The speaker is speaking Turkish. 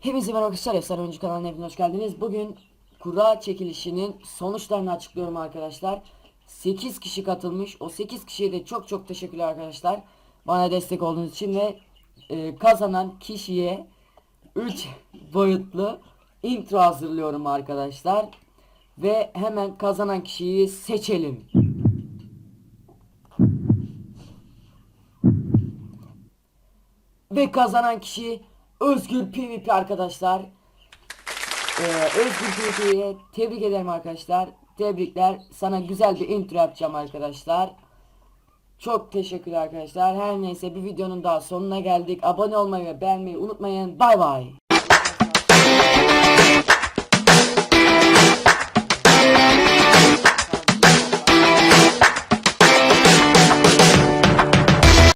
Hepinize merhaba arkadaşlar. Efsane Oyuncu kanalına hepiniz hoş geldiniz. Bugün kura çekilişinin sonuçlarını açıklıyorum arkadaşlar. 8 kişi katılmış. O 8 kişiye de çok çok teşekkürler arkadaşlar. Bana destek olduğunuz için ve e, kazanan kişiye 3 boyutlu intro hazırlıyorum arkadaşlar. Ve hemen kazanan kişiyi seçelim. Ve kazanan kişi Özgür PvP arkadaşlar. Ee, Özgür PvP'ye tebrik ederim arkadaşlar. Tebrikler. Sana güzel bir intro yapacağım arkadaşlar. Çok teşekkürler arkadaşlar. Her neyse bir videonun daha sonuna geldik. Abone olmayı ve beğenmeyi unutmayın. Bay bay.